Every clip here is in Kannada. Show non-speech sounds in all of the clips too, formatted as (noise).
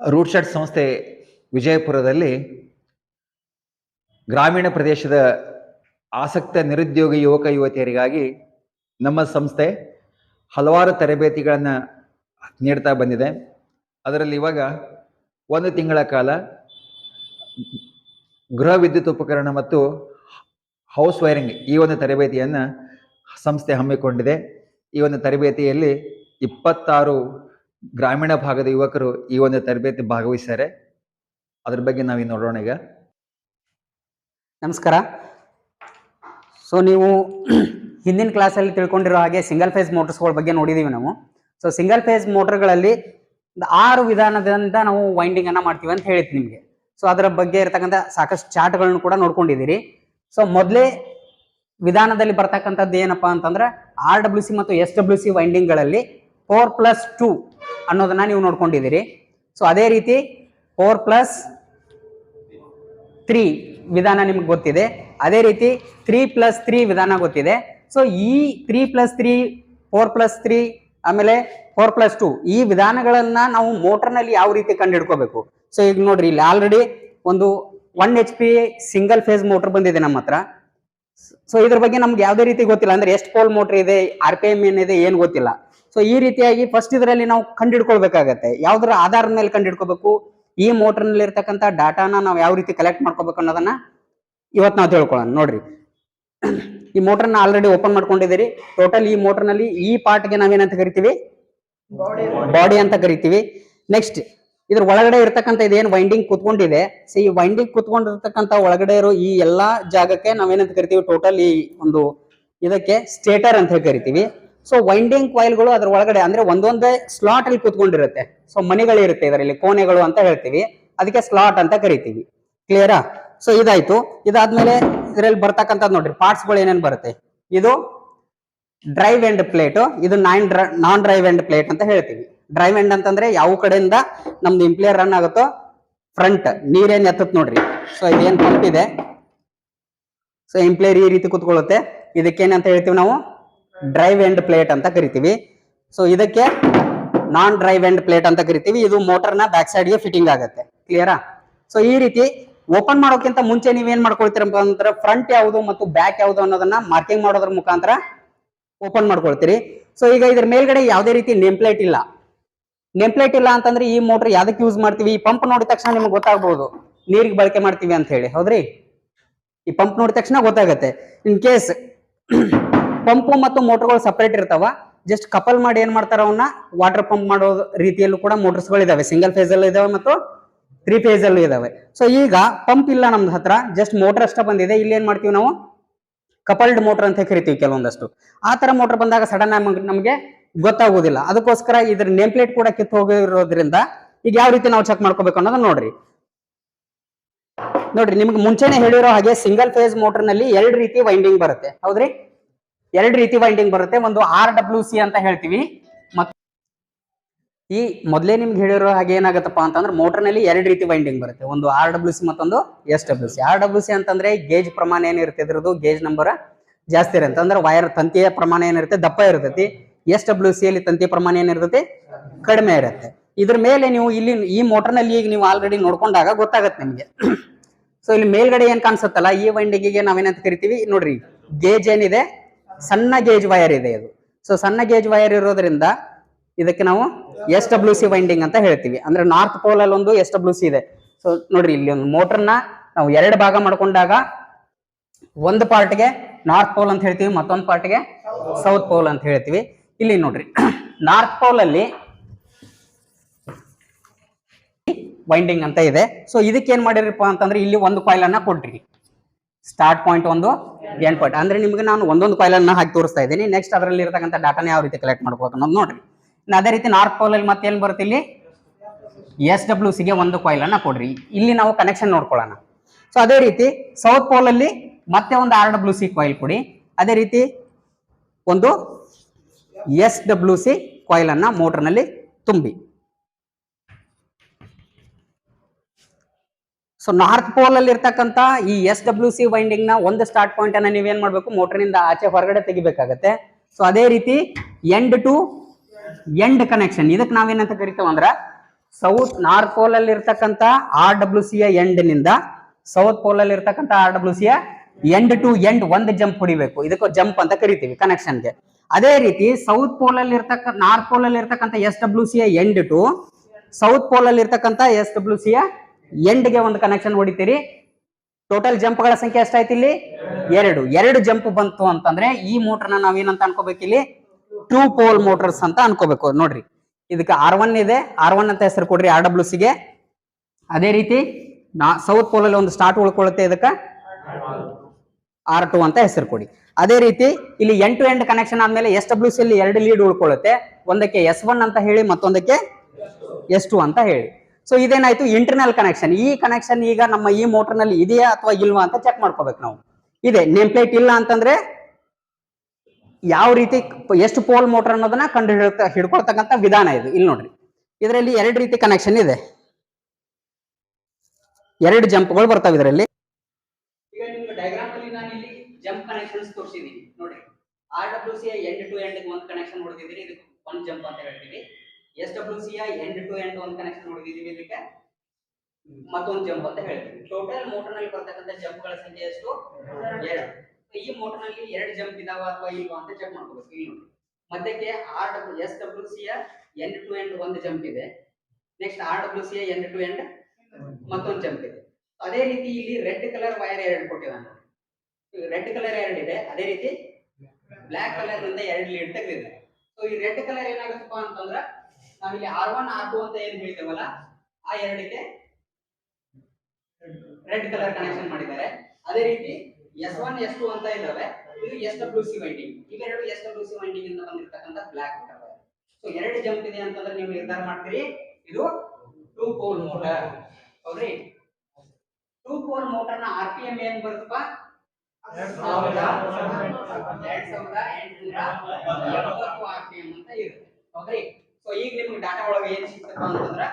ರೂಟ್ ಶರ್ಟ್ ಸಂಸ್ಥೆ ವಿಜಯಪುರದಲ್ಲಿ ಗ್ರಾಮೀಣ ಪ್ರದೇಶದ ಆಸಕ್ತ ನಿರುದ್ಯೋಗ ಯುವಕ ಯುವತಿಯರಿಗಾಗಿ ನಮ್ಮ ಸಂಸ್ಥೆ ಹಲವಾರು ತರಬೇತಿಗಳನ್ನು ನೀಡ್ತಾ ಬಂದಿದೆ. ಅದರಲ್ಲಿ ಇವಾಗ ಒಂದು ತಿಂಗಳ ಕಾಲ ಗೃಹ ವಿದ್ಯುತ್ ಉಪಕರಣ ಮತ್ತು ಹೌಸ್ ವೈರಿಂಗ್ ಈ ಒಂದು ತರಬೇತಿಯನ್ನು ಸಂಸ್ಥೆ ಹಮ್ಮಿಕೊಂಡಿದೆ. ಈ ಒಂದು ತರಬೇತಿಯಲ್ಲಿ ಇಪ್ಪತ್ತಾರು ಗ್ರಾಮೀಣ ಭಾಗದ ಯುವಕರು ಈ ಒಂದು ತರಬೇತಿ ಭಾಗವಹಿಸ್ತಾರೆ ಅದ್ರ ಬಗ್ಗೆ ನಾವು ನೋಡೋಣ ಈಗ. ನಮಸ್ಕಾರ. ಸೊ ನೀವು ಹಿಂದಿನ ಕ್ಲಾಸಲ್ಲಿ ತಿಳ್ಕೊಂಡಿರೋ ಹಾಗೆ ಸಿಂಗಲ್ ಫೇಸ್ ಮೋಟರ್ಸ್ಗಳ ಬಗ್ಗೆ ನೋಡಿದೀವಿ ನಾವು. ಸೊ ಸಿಂಗಲ್ ಫೇಸ್ ಮೋಟರ್ಗಳಲ್ಲಿ ಆರು ವಿಧಾನದಿಂದ ನಾವು ವೈಂಡಿಂಗ್ ಅನ್ನ ಮಾಡ್ತೀವಿ ಅಂತ ಹೇಳಿತ್ತು ನಿಮಗೆ. ಸೊ ಅದರ ಬಗ್ಗೆ ಇರತಕ್ಕಂಥ ಸಾಕಷ್ಟು ಚಾರ್ಟ್ಗಳನ್ನು ಕೂಡ ನೋಡ್ಕೊಂಡಿದ್ದೀರಿ. ಸೊ ಮೊದಲೇ ವಿಧಾನದಲ್ಲಿ ಬರ್ತಕ್ಕಂಥದ್ದು ಏನಪ್ಪಾ ಅಂತಂದ್ರೆ ಆರ್ ಡಬ್ಲ್ಯೂ ಸಿ ಮತ್ತು ಎಸ್ ಡಬ್ಲ್ಯೂ ಸಿ ವೈಂಡಿಂಗ್ಗಳಲ್ಲಿ ಫೋರ್ ಪ್ಲಸ್ ಟೂ ಅನ್ನೋದನ್ನ ನೀವು ನೋಡ್ಕೊಂಡಿದ್ದೀರಿ. ಸೊ ಅದೇ ರೀತಿ ಫೋರ್ ಪ್ಲಸ್ ತ್ರೀ ವಿಧಾನ ನಿಮ್ಗೆ ಗೊತ್ತಿದೆ. ಅದೇ ರೀತಿ ತ್ರೀ ಪ್ಲಸ್ ತ್ರೀ ವಿಧಾನ ಗೊತ್ತಿದೆ. ಸೊ ಈ three plus three four plus three ಆಮೇಲೆ ಫೋರ್ ಪ್ಲಸ್ ಟು ಈ ವಿಧಾನಗಳನ್ನ ನಾವು ಮೋಟರ್ನಲ್ಲಿ ಯಾವ ರೀತಿ ಕಂಡುಹಿಡ್ಕೋಬೇಕು? ಸೊ ಈಗ ನೋಡ್ರಿ, ಇಲ್ಲಿ ಆಲ್ರೆಡಿ ಒಂದು one H P single phase motor ಬಂದಿದೆ ನಮ್ಮ ಹತ್ರ. ಸೊ ಇದ್ರ ಬಗ್ಗೆ ನಮ್ಗೆ ಯಾವುದೇ ರೀತಿ ಗೊತ್ತಿಲ್ಲ. ಅಂದ್ರೆ ಎಷ್ಟು ಪೋಲ್ ಮೋಟರ್ ಇದೆ ಆರ್ ಪಿ ಎಂ ಏನಿದೆ, ಏನು ಗೊತ್ತಿಲ್ಲ. ಸೊ ಈ ರೀತಿಯಾಗಿ ಫಸ್ಟ್ ಇದರಲ್ಲಿ ನಾವು ಕಂಡಿಡ್ಕೊಳ್ಬೇಕಾಗತ್ತೆ. ಯಾವ್ದ್ರ ಆಧಾರದ ಮೇಲೆ ಕಂಡುಹಿಡ್ಕೋಬೇಕು ಈ ಮೋಟರ್ನಲ್ಲಿ ಇರ್ತಕ್ಕಂಥ ಡಾಟಾನ ನಾವು ಯಾವ ರೀತಿ ಕಲೆಕ್ಟ್ ಮಾಡ್ಕೋಬೇಕು ಅನ್ನೋದನ್ನ ಇವತ್ತು ನಾವು ತಿಳ್ಕೊಳ್ಳೋಣ. ನೋಡ್ರಿ. ಈ ಮೋಟರ್ನ ಆಲ್ರೆಡಿ ಓಪನ್ ಮಾಡ್ಕೊಂಡಿದ್ದೀರಿ. ಟೋಟಲ್ ಈ ಮೋಟರ್ನಲ್ಲಿ ಈ ಪಾರ್ಟ್ಗೆ ನಾವೇನಂತ ಕರಿತೀವಿ? ಬಾಡಿ ಅಂತ ಕರಿತೀವಿ. ನೆಕ್ಸ್ಟ್ ಇದ್ರ ಒಳಗಡೆ ಇರ್ತಕ್ಕಂಥ ಇದೇನು ವೈಂಡಿಂಗ್ ಕುತ್ಕೊಂಡಿದೆ. ಸೊ ಈ ವೈಂಡಿಂಗ್ ಕುತ್ಕೊಂಡಿರ್ತಕ್ಕಂಥ ಒಳಗಡೆ ಇರೋ ಈ ಎಲ್ಲಾ ಜಾಗಕ್ಕೆ ನಾವೇನಂತ ಕರಿತೀವಿ? ಟೋಟಲ್ ಈ ಒಂದು ಇದಕ್ಕೆ ಸ್ಟೇಟರ್ ಅಂತ ಕರಿತೀವಿ. ಸೊ ವೈಂಡಿಂಗ್ ಕಾಯಿಲ್ಗಳು ಅದ್ರ ಒಳಗಡೆ ಅಂದ್ರೆ ಒಂದೊಂದೇ ಸ್ಲಾಟ್ ಅಲ್ಲಿ ಕುತ್ಕೊಂಡಿರುತ್ತೆ. ಸೊ ಮನೆಗಳಿರುತ್ತೆ ಇದರಲ್ಲಿ, ಕೋಣೆಗಳು ಅಂತ ಹೇಳ್ತೀವಿ. ಅದಕ್ಕೆ ಸ್ಲಾಟ್ ಅಂತ ಕರಿತೀವಿ. ಕ್ಲಿಯರಾ ಸೊ ಇದಾಯ್ತು. ಇದಾದ್ಮೇಲೆ ಇದರಲ್ಲಿ ಬರ್ತಕ್ಕಂಥದ್ದು ನೋಡ್ರಿ ಪಾರ್ಟ್ಸ್ಗಳು ಏನೇನ್ ಬರುತ್ತೆ? ಇದು ಡ್ರೈವ್ ಎಂಡ್ ಪ್ಲೇಟ್ ಇದು ನೈನ್ ನಾನ್ ಡ್ರೈವ್ ಎಂಡ್ ಪ್ಲೇಟ್ ಅಂತ ಹೇಳ್ತೀವಿ. ಡ್ರೈವ್ ಎಂಡ್ ಅಂತಂದ್ರೆ ಯಾವ ಕಡೆಯಿಂದ ನಮ್ದು ಇಂಪ್ಲೇರ್ ರನ್ ಆಗುತ್ತೋ ಫ್ರಂಟ್ ನೀರೇನ್ ಎತ್ತತ್ ನೋಡ್ರಿ. ಸೊ ಇದೇನ್ ಪಂಪ್ ಇದೆ. ಸೊ ಇಂಪ್ಲೇರ್ ಈ ರೀತಿ ಕುತ್ಕೊಳ್ಳುತ್ತೆ. ಇದಕ್ಕೇನಂತ ಹೇಳ್ತೀವಿ ನಾವು? ಡ್ರೈವ್ ಎಂಡ್ ಪ್ಲೇಟ್ ಅಂತ ಕರಿತೀವಿ. ಸೊ ಇದಕ್ಕೆ ನಾನ್ ಡ್ರೈವ್ ಎಂಡ್ ಪ್ಲೇಟ್ ಅಂತ ಕರಿತೀವಿ. ಇದು ಮೋಟರ್ನ ಬ್ಯಾಕ್ ಸೈಡ್ಗೆ ಫಿಟ್ಟಿಂಗ್ ಆಗುತ್ತೆ. ಕ್ಲಿಯರಾ ಸೊ ಈ ರೀತಿ ಓಪನ್ ಮಾಡೋಕ್ಕಿಂತ ಮುಂಚೆ ನೀವೇನ್ ಮಾಡ್ಕೊಳ್ತೀರಪ್ಪ ಅಂದ್ರೆ ಫ್ರಂಟ್ ಯಾವುದು ಮತ್ತು ಬ್ಯಾಕ್ ಯಾವುದು ಅನ್ನೋದನ್ನ ಮಾರ್ಕಿಂಗ್ ಮಾಡೋದ್ರ ಮುಖಾಂತರ ಓಪನ್ ಮಾಡ್ಕೊಳ್ತೀರಿ. ಸೊ ಈಗ ಇದ್ರ ಮೇಲ್ಗಡೆ ಯಾವುದೇ ರೀತಿ ನೇಮ್ ಪ್ಲೇಟ್ ಇಲ್ಲ. ನೇಮ್ ಪ್ಲೇಟ್ ಇಲ್ಲ ಅಂತಂದ್ರೆ ಈ ಮೋಟರ್ ಯಾವ್ದಕ್ಕೆ ಯೂಸ್ ಮಾಡ್ತೀವಿ? ಈ ಪಂಪ್ ನೋಡಿದ ತಕ್ಷಣ ನಿಮ್ಗೆ ಗೊತ್ತಾಗ್ಬೋದು. ನೀರಿಗೆ ಬಳಕೆ ಮಾಡ್ತೀವಿ ಅಂತ ಹೇಳಿ. ಹೌದ್ರಿ? ಈ ಪಂಪ್ ನೋಡಿದ ತಕ್ಷಣ ಗೊತ್ತಾಗತ್ತೆ. ಇನ್ ಕೇಸ್ ಪಂಪು ಮತ್ತು ಮೋಟರ್ಗಳು ಸಪರೇಟ್ ಇರ್ತಾವ. ಜಸ್ಟ್ ಕಪಲ್ ಮಾಡಿ ಏನ್ ಮಾಡ್ತಾರ ಅವನ್ನ ವಾಟರ್ ಪಂಪ್ ಮಾಡೋ ರೀತಿಯಲ್ಲೂ ಕೂಡ ಮೋಟರ್ಸ್ಗಳು ಇದಾವೆ ಸಿಂಗಲ್ ಫೇಸ್ ಅಲ್ಲೂ ಇದಾವೆ ಮತ್ತು ತ್ರೀ ಫೇಸ್ ಅಲ್ಲೂ ಇದಾವೆ. ಸೊ ಈಗ ಪಂಪ್ ಇಲ್ಲ ನಮ್ದು ಹತ್ರ. ಜಸ್ಟ್ ಮೋಟರ್ ಅಷ್ಟ ಬಂದಿದೆ. ಇಲ್ಲಿ ಏನ್ ಮಾಡ್ತೀವಿ ನಾವು? ಕಪಲ್ಡ್ ಮೋಟರ್ ಅಂತ ಕರಿತೀವಿ ಕೆಲವೊಂದಷ್ಟು. ಆ ತರ ಮೋಟರ್ ಬಂದಾಗ ಸಡನ್ ನಮಗೆ ಗೊತ್ತಾಗೋದಿಲ್ಲ ಅದಕ್ಕೋಸ್ಕರ ಇದ್ರ ನೇಮ್ ಪ್ಲೇಟ್ ಕೂಡ ಕಿತ್ತು ಹೋಗಿರೋದ್ರಿಂದ ಈಗ ಯಾವ ರೀತಿ ನಾವು ಚೆಕ್ ಮಾಡ್ಕೋಬೇಕು ಅನ್ನೋದನ್ನ ನೋಡ್ರಿ. ನೋಡ್ರಿ, ನಿಮ್ಗೆ ಮುಂಚೆನೆ ಹೇಳಿರೋ ಹಾಗೆ ಸಿಂಗಲ್ ಫೇಸ್ ಮೋಟರ್ನಲ್ಲಿ ಎರಡು ರೀತಿ ವೈಂಡಿಂಗ್ ಬರುತ್ತೆ. ಹೌದ್ರಿ? ಎರಡು ರೀತಿ ವೈಂಡಿಂಗ್ ಬರುತ್ತೆ. ಒಂದು ಆರ್ ಡಬ್ಲ್ಯೂ ಸಿ ಅಂತ ಹೇಳ್ತೀವಿ. ಮತ್ತು ಈ ಮೊದಲೇ ನಿಮ್ಗೆ ಹೇಳಿರೋ ಹಾಗೆ ಏನಾಗುತ್ತಪ್ಪ ಅಂತಂದ್ರೆ ಮೋಟರ್ನಲ್ಲಿ ಎರಡು ರೀತಿ ವೈಂಡಿಂಗ್ ಬರುತ್ತೆ. ಒಂದು ಆರ್ ಡಬ್ಲ್ಯೂ ಸಿ ಮತ್ತೊಂದು S W C R W C ಅಂತಂದ್ರೆ ಗೇಜ್ ಪ್ರಮಾಣ ಏನಿರುತ್ತೆ ಇದ್ರದ್ದು? ಗೇಜ್ ನಂಬರ್ ಜಾಸ್ತಿ ಇರುತ್ತೆ. ಅಂದ್ರೆ ವೈರ್ ತಂತಿಯ ಪ್ರಮಾಣ ಏನಿರುತ್ತೆ ದಪ್ಪ ಇರ್ತೈತಿ. ಎಸ್ ಡಬ್ಲ್ಯೂ ಸಿ ಅಲ್ಲಿ ತಂತಿ ಪ್ರಮಾಣ ಏನಿರ್ತೈತಿ ಕಡಿಮೆ ಇರುತ್ತೆ. ಇದ್ರ ಮೇಲೆ ನೀವು ಇಲ್ಲಿ ಈ ಮೋಟರ್ನಲ್ಲಿ ನಲ್ಲಿ ಈಗ ನೀವು ಆಲ್ರೆಡಿ ನೋಡ್ಕೊಂಡಾಗ ಗೊತ್ತಾಗತ್ತೆ ನಿಮ್ಗೆ. ಸೊ ಇಲ್ಲಿ ಮೇಲ್ಗಡೆ ಏನ್ ಕಾಣಿಸುತ್ತಲ್ಲ? ಈ ವೈಂಡಿಂಗಿಗೆ ನಾವೇನಂತ ಕರಿತೀವಿ? ನೋಡ್ರಿ ಗೇಜ್ ಏನಿದೆ? ಸಣ್ಣ ಗೇಜ್ ವೈರ್ ಇದೆ ಇದು. ಸೊ ಸಣ್ಣ ಗೇಜ್ ವೈರ್ ಇರೋದ್ರಿಂದ ಇದಕ್ಕೆ ನಾವು ಎಸ್ ಡಬ್ಲ್ಯೂ ಸಿ ವೈಂಡಿಂಗ್ ಅಂತ ಹೇಳ್ತೀವಿ. ಅಂದ್ರೆ ನಾರ್ತ್ ಪೋಲ್ ಅಲ್ಲಿ ಒಂದು ಎಸ್ ಡಬ್ಲ್ಯೂ ಸಿ ಇದೆ. ಸೊ ನೋಡ್ರಿ, ಇಲ್ಲಿ ಒಂದು ಮೋಟರ್ನ ನಾವು ಎರಡು ಭಾಗ ಮಾಡ್ಕೊಂಡಾಗ ಒಂದು ಪಾರ್ಟ್ಗೆ ನಾರ್ತ್ ಪೋಲ್ ಅಂತ ಹೇಳ್ತೀವಿ, ಮತ್ತೊಂದು ಪಾರ್ಟ್ಗೆ ಸೌತ್ ಪೋಲ್ ಅಂತ ಹೇಳ್ತೀವಿ. ಇಲ್ಲಿ ನೋಡ್ರಿ (coughs) ನಾರ್ತ್ ಪೋಲ್ ಅಲ್ಲಿ ವೈಂಡಿಂಗ್ ಅಂತ ಇದೆ. ಸೊ ಇದಕ್ಕೆ ಏನ್ ಮಾಡಿರಪ್ಪ ಅಂತಂದ್ರೆ ಇಲ್ಲಿ ಒಂದು ಕಾಯಿಲ್ ಅನ್ನ ಕೊಡ್ರಿ. ಸ್ಟಾರ್ಟ್ ಪಾಯಿಂಟ್ ಒಂದು ಎಂಡ್ ಪಾಯಿಂಟ್ ಅಂದ್ರೆ ನಿಮಗೆ ನಾನು ಒಂದೊಂದು ಕಾಯಿಲ್ ಅನ್ನ ಹಾಕಿ ತೋರಿಸ್ತಾ ಇದ್ದೀನಿ. ನೆಕ್ಸ್ಟ್ ಅದರಲ್ಲಿ ಇರತಕ್ಕಂಥ ಡಾಟಾನ ಯಾವ ರೀತಿ ಕಲೆಕ್ಟ್ ಮಾಡ್ಬೋದು ಅನ್ನೋದು ನೋಡ್ರಿ. ಅದೇ ರೀತಿ ನಾರ್ತ್ ಅಲ್ಲಿ ಮತ್ತೆ ಏನ್ ಬರುತ್ತೆ ಇಲ್ಲಿ? ಎಸ್ ಡಬ್ಲ್ಯೂ ಸಿಗೆ ಒಂದು ಕಾಯಿಲ್ ಅನ್ನ ಕೊಡ್ರಿ. ಇಲ್ಲಿ ನಾವು ಕನೆಕ್ಷನ್ ನೋಡ್ಕೊಳ್ಳೋಣ. ಸೊ ಅದೇ ರೀತಿ ಸೌತ್ ಪೋಲ್ ಅಲ್ಲಿ ಮತ್ತೆ ಒಂದು ಆರ್ ಡಬ್ಲ್ಯೂ ಸಿ ಕಾಯಿಲ್ ಕೊಡಿ. ಅದೇ ರೀತಿ ಒಂದು ಎಸ್ ಡಬ್ಲ್ಯೂ ಸಿ ಕಾಯಿಲ್ ಅನ್ನ motor ನಲ್ಲಿ ತುಂಬಿ. ಸೊ ನಾರ್ತ್ ಪೋಲ್ ಅಲ್ಲಿ ಇರ್ತಕ್ಕಂತ ಈ ಎಸ್ ಡಬ್ಲ್ಯೂ ಸಿ ವೈಂಡಿಂಗ್ನ ಒಂದು ಸ್ಟಾರ್ಟ್ ಪಾಯಿಂಟ್ ಅನ್ನ ನೀವೇನ್ ಮಾಡ್ಬೇಕು? ಮೋಟರ್ನಿಂದ ನಿಂದ ಆಚೆ ಹೊರಗಡೆ ತೆಗಿಬೇಕಾಗತ್ತೆ. ಸೊ ಅದೇ ರೀತಿ ಎಂಡ್ ಟು ಎಂಡ್ ಕನೆಕ್ಷನ್ ಇದಕ್ಕೆ ನಾವೇನಂತ ಕರಿತೇವೆ ಅಂದ್ರೆ ಸೌತ್ ನಾರ್ತ್ ಪೋಲ್ ಅಲ್ಲಿ ಇರ್ತಕ್ಕಂತ ಆರ್ ಡಬ್ಲ್ಯೂ ಸಿ ಎಂಡ್ನಿಂದ ಸೌತ್ ಪೋಲ್ ಅಲ್ಲಿ ಇರ್ತಕ್ಕಂತ R W C end to end ಒಂದು ಜಂಪ್ ಹೊಡಿಬೇಕು. ಇದಕ್ಕೆ ಜಂಪ್ ಅಂತ ಕರಿತೀವಿ ಕನೆಕ್ಷನ್ಗೆ ಅದೇ ರೀತಿ ಸೌತ್ ಪೋಲ್ ಅಲ್ಲಿ ಇರ್ತಕ್ಕ ನಾರ್ತ್ ಪೋಲ್ ಅಲ್ಲಿ ಇರ್ತಕ್ಕಂಥ S W C end to south pole ಅಲ್ಲಿ ಇರ್ತಕ್ಕಂಥ ಎಸ್ ಡಬ್ಲ್ಯೂ ಸಿ ಗೆ ಒಂದು ಕನೆಕ್ಷನ್ ಹೊಡಿತೀರಿ. ಟೋಟಲ್ ಜಂಪ್ಗಳ ಸಂಖ್ಯೆ ಎಷ್ಟಾಯ್ತು ಇಲ್ಲಿ? ಎರಡು. ಎರಡು ಜಂಪ್ ಬಂತು ಅಂತಂದ್ರೆ ಈ ಮೋಟರ್ನ ನಾವೇನಂತ ಅನ್ಕೋಬೇಕು ಇಲ್ಲಿ? ಟೂ ಪೋಲ್ ಮೋಟರ್ಸ್ ಅಂತ ಅನ್ಕೋಬೇಕು. ನೋಡ್ರಿ. ಇದಕ್ಕೆ ಆರ್ ಒನ್ ಇದೆ. ಆರ್ ಒನ್ ಅಂತ ಹೆಸರು ಕೊಡ್ರಿ ಆರ್ ಡಬ್ಲ್ಯೂ ಸಿಗೆ ಅದೇ ರೀತಿ ನಾ ಸೌತ್ ಪೋಲ್ ಅಲ್ಲಿ ಒಂದು ಸ್ಟಾರ್ಟ್ ಉಳ್ಕೊಳ್ಳುತ್ತೆ ಇದಕ್ಕೆ? ಆರ್ ಟು ಅಂತ ಹೆಸರು ಕೊಡಿ. ಅದೇ ರೀತಿ ಇಲ್ಲಿ ಎನ್ ಟು ಎಂಡ್ ಕನೆಕ್ಷನ್ ಆದ್ಮೇಲೆ ಎಸ್ ಡಬ್ಲ್ಯೂ ಸಿ ಅಲ್ಲಿ ಎರಡು ಲೀಡ್ ಉಳ್ಕೊಳ್ಳುತ್ತೆ. ಒಂದಕ್ಕೆ ಎಸ್ ಒನ್ ಅಂತ ಹೇಳಿ, ಮತ್ತೊಂದಕ್ಕೆ ಎಸ್ ಟು ಅಂತ ಹೇಳಿ. ಸೊ ಇದೇನಾಯ್ತು? ಇಂಟರ್ನಲ್ ಕನೆಕ್ಷನ್ ಈ ಕನೆಕ್ಷನ್ ಈಗ ನಮ್ಮ ಈ ಮೋಟರ್ನಲ್ಲಿ ಇದೆಯಾ ಅಥವಾ ಇಲ್ವಾ ಅಂತ ಚೆಕ್ ಮಾಡ್ಕೋಬೇಕು ನಾವು. ಇದೆ. ನೇಮ್ ಪ್ಲೇಟ್ ಇಲ್ಲ ಅಂತಂದ್ರೆ ಯಾವ ರೀತಿ ಎಷ್ಟು ಪೋಲ್ ಮೋಟರ್ ಅನ್ನೋದನ್ನ ಕಂಡು ಹಿಡ್ಕೊಳ್ತಕ್ಕಂಥ ವಿಧಾನ ಇದು. ಇಲ್ಲಿ ನೋಡ್ರಿ. ಇದರಲ್ಲಿ ಎರಡು ರೀತಿ ಕನೆಕ್ಷನ್ ಇದೆ. ಎರಡು ಜಂಪ್ಗಳು ಬರ್ತಾವೆ ಇದರಲ್ಲಿ. ನೋಡ್ರಿ. R W C end to ಒಂದು ಕನೆಕ್ಷನ್ ಹೊಡೆದಿದ್ದೀರಿ. ಇದಕ್ಕೆ ಒಂದು ಜಂಪ್ ಅಂತ ಹೇಳ್ತೀವಿ S W C end to end ಒಂದು ಕನೆಕ್ಷನ್ ನೋಡಿದೀವಿ ಇದಕ್ಕೆ. ಮತ್ತೊಂದು ಜಂಪ್ ಅಂತ ಹೇಳ್ತೀವಿ. ಟೋಟಲ್ ಮೋಟರ್ನಲ್ಲಿ ಬರ್ತಕ್ಕಂಥ ಜಂಪ್ಗಳ ಸಂಖ್ಯೆ ಎಷ್ಟು? ಎರಡು. ಈ ಮೋಟರ್ನಲ್ಲಿ ಎರಡು ಜಂಪ್ ಇದಾವ ಅಥವಾ ಇಲ್ವಾ ಅಂತ ಚೆಕ್ ಮಾಡ್ಕೋಬೇಕು ಇಲ್ಲಿ ನೋಡಿ. ಮಧ್ಯಕ್ಕೆ R W S W C end to end ಒಂದು ಜಂಪ್ ಇದೆ. Next R W C end to end ಮತ್ತೊಂದು ಜಂಪ್ ಇದೆ. ಅದೇ ರೀತಿ ಇಲ್ಲಿ ರೆಡ್ ಕಲರ್ ವೈರ್ ಎರಡು ಕೊಟ್ಟಿದ್ದಾನೆ ರೆಡ್ ಕಲರ್ ಎರಡು ಇದೆ. ಅದೇ ರೀತಿ ಬ್ಲಾಕ್ ಕಲರಿಂದ ಎರಡು ಲೀಡ್ ತೆಗೆದಿದೆ. ಸೊ ಈ ರೆಡ್ ಕಲರ್ ಏನಾಗುತ್ತಪ್ಪ ಅಂತಂದ್ರ ನಾವಿಲ್ಲಿ ಆರ್ ಒನ್ ಆರ್ ಟು ಅಂತ ಏನ್ ಹೇಳ್ತೇವಲ್ಲ ಆ ಎರಡಕ್ಕೆ ರೆಡ್ ಕಲರ್ ಕನೆಕ್ಷನ್ ಮಾಡಿದ್ದಾರೆ. ಅದೇ ರೀತಿ ಎಸ್ ಒನ್ ಎಸ್ ಟು ಅಂತ ಇದಾವೆ ಇದು ಎಸ್ ಡಬ್ಲ್ಯೂ ಸಿ ವೈಂಡಿಂಗ್ ಇವೆರಡು ಎಸ್ ಡಬ್ಲ್ಯೂ ಸಿ ವೈಂಡಿಂಗ್ ಅಂತ ಬಂದಿರತಕ್ಕಂಥ ಬ್ಲಾಕ್ ವೈರ್ ಸೊ ಎರಡು ಜಂಪ್ ಇದೆ ಅಂತಂದ್ರೆ ನೀವು ನಿರ್ಧಾರ ಮಾಡ್ತೀರಿ. ಇದು ಟೂ ಪೋಲ್ ಮೋಟರ್ ಹೌದ್ರಿ? ಟೂ ಪೋಲ್ ಮೋಟರ್ನ ಆರ್ ಪಿ ಎಂ ಏನ್ ಬರುತ್ತಪ್ಪ? ಎರಡ್ ಸಾವಿರದ ಎಂಟುನೂರ. ಎಪ್ಪತ್ತು ಆರ್ ಪಿ ಎಂ ಅಂತ ಇರುತ್ತೆ. ಹೌದ್ರಿ? ಸೊ ಈಗ ನಿಮ್ಗೆ ಡಾಟಾ ಒಳಗೆ ಏನ್ ಸಿಗ್ತಪ್ಪ ಅಂತಂದ್ರ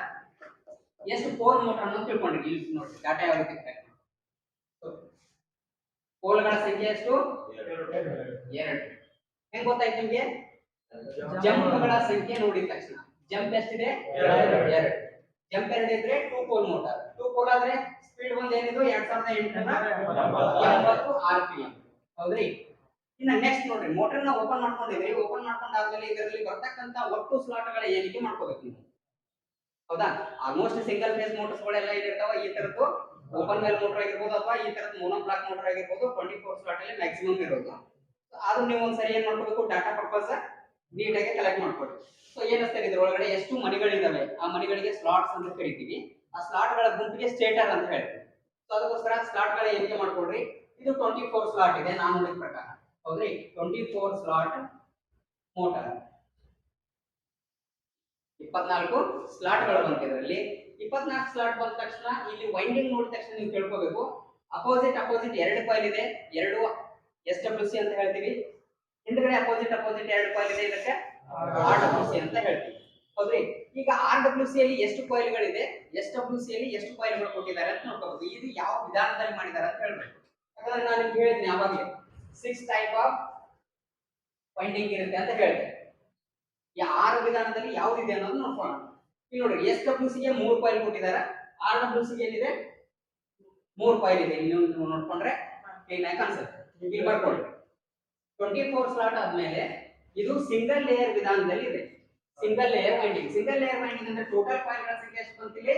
ಎಷ್ಟು ಪೋಲ್ ಮೋಟರ್ ಅನ್ನೋದು ತಿಳ್ಕೊಂಡ್ರಿ. ಇಲ್ಲಿ ನೋಡಿ ಡಾಟಾ ಯಾವ ರೀತಿ ಪೋಲ್ಗಳ ಸಂಖ್ಯೆ ಎಷ್ಟು? ಎರಡು. ಹೆಂಗ್ ಗೊತ್ತಾಯ್ತು ನಿಮ್ಗೆ? ಜಂಪ್ಗಳ ಸಂಖ್ಯೆ ನೋಡಿದ ತಕ್ಷಣ. ಜಂಪ್ ಎಷ್ಟಿದೆ? ಎರಡು. ಜಂಪ್ ಎರಡು ಇದ್ರೆ two pole motor two pole ಆದ್ರೆ ಸ್ಪೀಡ್ ಒಂದ್ ಏನಿದು? ಎರಡ್ ಸಾವಿರದ ಎಂಟು ಎಂಬತ್ತು ಆರ್ ಪಿ ಎಂ ಹೌದ್ರಿ? ಇನ್ನ ನೆಕ್ಸ್ಟ್ ನೋಡ್ರಿ ಮೋಟರ್ನ ಓಪನ್ ಮಾಡ್ಕೊಂಡಿದ್ರಿ ಓಪನ್ ಮಾಡ್ಕೊಂಡಾದ್ಮೇಲೆ ಇದರಲ್ಲಿ ಬರ್ತಕ್ಕಂತ ಒಟ್ಟು ಸ್ಲಾಟ್ಗಳ ಏನಿಕೆ ಮಾಡ್ಕೋಬೇಕು ನೀವು? ಹೌದಾ? ಆಲ್ಮೋಸ್ಟ್ ಸಿಂಗಲ್ ಫೇಸ್ ಮೋಟರ್ಸ್ ಗಳೆಲ್ಲ ಏನಿರ್ತಾವ, ಈ ತರದ್ದು ಓಪನ್ ವೇಲ್ ಮೋಟರ್ ಆಗಿರ್ಬೋದು ಅಥವಾ ಈ ತರದ್ ಮೋನೋ ಬ್ಲಾಕ್ ಮೋಟರ್ ಆಗಿರ್ಬೋದು ಟ್ವೆಂಟಿ ಫೋರ್ ಸ್ಲಾಟ್ ಅಲ್ಲಿ ಮ್ಯಾಕ್ಸಿಮಮ್ ಇರೋದು. ಆದ್ರೂ ನೀವು ಒಂದ್ಸರಿ ಏನ್ ಮಾಡ್ಕೋಬೇಕು ಡಾಟಾ ಪರ್ಪಸ್ ನೀಟಾಗಿ ಕಲೆಕ್ಟ್ ಮಾಡ್ಕೊಳ್ಳಿ ಸೊ ಏನಿಸ್ತಾರೆ ಇದ್ರೊಳಗಡೆ ಎಷ್ಟು ಮನೆಗಳಿದಾವೆ ಆ ಮನೆಗಳಿಗೆ ಸ್ಲಾಟ್ಸ್ ಅಂತ ಕರಿತೀವಿ. ಆ ಸ್ಲಾಟ್ಗಳ ಗುಂಪಿಗೆ ಸ್ಟೇಟರ್ ಅಂತ ಹೇಳ್ತೀವಿ. ಸೊ ಅದಕ್ಕೋಸ್ಕರ ಸ್ಲಾಟ್ಗಳ ಏನಿಕೆ ಮಾಡ್ಕೊಡ್ರಿ ಇದು ಟ್ವೆಂಟಿ ಫೋರ್ ಸ್ಲಾಟ್ ಇದೆ, ನಾನು ಪ್ರಕಾರ. ಹೌದ್ರಿ ಟ್ವೆಂಟಿ ಫೋರ್ ಸ್ಲಾಟ್ ಮೋಟರ್ ಇಪ್ಪತ್ನಾಲ್ಕು ಸ್ಲಾಟ್ಗಳು ಬಂತು ಇದರಲ್ಲಿ ಇಪ್ಪತ್ನಾಲ್ಕು ಸ್ಲಾಟ್ ಬಂದ ತಕ್ಷಣ ಇಲ್ಲಿ ವೈಂಡಿಂಗ್ ನೋಡಿದ ತಕ್ಷಣ ನೀವು ತಿಳ್ಕೋಬೇಕು. ಅಪೋಸಿಟ್ ಅಪೋಸಿಟ್ ಎರಡು ಕಾಯಿಲ್ ಇದೆ. ಎರಡು ಎಸ್ ಡಬ್ಲ್ಯೂ ಸಿ ಅಂತ ಹೇಳ್ತೀವಿ. ಹಿಂದ್ಗಡೆ ಅಪೋಸಿಟ್ ಅಪೋಸಿಟ್ ಎರಡು ಕಾಯಿಲ್ ಇದೆ. ಇದಕ್ಕೆ ಆರ್ ಡಬ್ಲ್ಯೂ ಸಿ ಅಂತ ಹೇಳ್ತೀವಿ. ಹೌದ್ರಿ? ಈಗ ಆರ್ ಡಬ್ಲ್ಯೂ ಸಿ ಅಲ್ಲಿ ಎಷ್ಟು ಕಾಯಿಲ್ಗಳಿದೆ ಎಸ್ ಡಬ್ಲ್ಯೂ ಸಿ ಅಲ್ಲಿ ಎಷ್ಟು ಕಾಯಿಲ್ಗಳು ಕೊಟ್ಟಿದ್ದಾರೆ ಅಂತ ನೋಡ್ಕೋಬೇಕು. ಇದು ಯಾವ ವಿಧಾನದಲ್ಲಿ ಮಾಡಿದ್ದಾರೆ ಅಂತ ಹೇಳ್ಬೇಕು. ಯಾಕಂದ್ರೆ ನಾನು ನಿಮ್ಗೆ ಹೇಳಿದ್ನಿ ಯಾವಾಗಲೇ. ಸಿಕ್ಸ್ ಟೈಪ್ ಆಫ್ ವೈಂಡಿಂಗ್ ಇರುತ್ತೆ ಅಂತ ಹೇಳಿದೆ. ಯಾರ ವಿಧಾನದಲ್ಲಿ ವಿಧಾನದಲ್ಲಿ ಇದೆ ಅನ್ನೋದು ನೋಡ್ಕೊಳ್ಳೋಣ. ಇಲ್ಲಿ ನೋಡಿ ಎಸ್ ಡಬ್ಲ್ಯೂ ಸಿಗೆ ಮೂರು ಫೈಲ್ ಕೊಟ್ಟಿದ್ದಾರೆ. ಆರ್ ಡಬ್ಲ್ಯೂ ಸಿಗೆ ಏನಿದೆ ಮೂರು ಫೈಲ್ ಇದೆ. ಇಲ್ಲಿ ನೋಡ್ಕೊಂಡ್ರೆ ಕ್ಲೀನಾಗಿ ಕಾಣಿಸುತ್ತೆ. ಇಲ್ಲಿ ಬರ್ಕೊಳ್ಳಿ. ಟ್ವೆಂಟಿ ಫೋರ್ ಸ್ಲಾಟ್ ಆದ್ಮೇಲೆ ಇದು ಸಿಂಗಲ್ ಲೇಯರ್ ವಿಧಾನದಲ್ಲಿ ಇದೆ. Single layer winding single layer winding ಅಂದ್ರೆ ಟೋಟಲ್ ಫೈಲ್ಗಳ ಸಂಖ್ಯೆ ಎಷ್ಟು ಬಂತಿಲ್ಲಿ?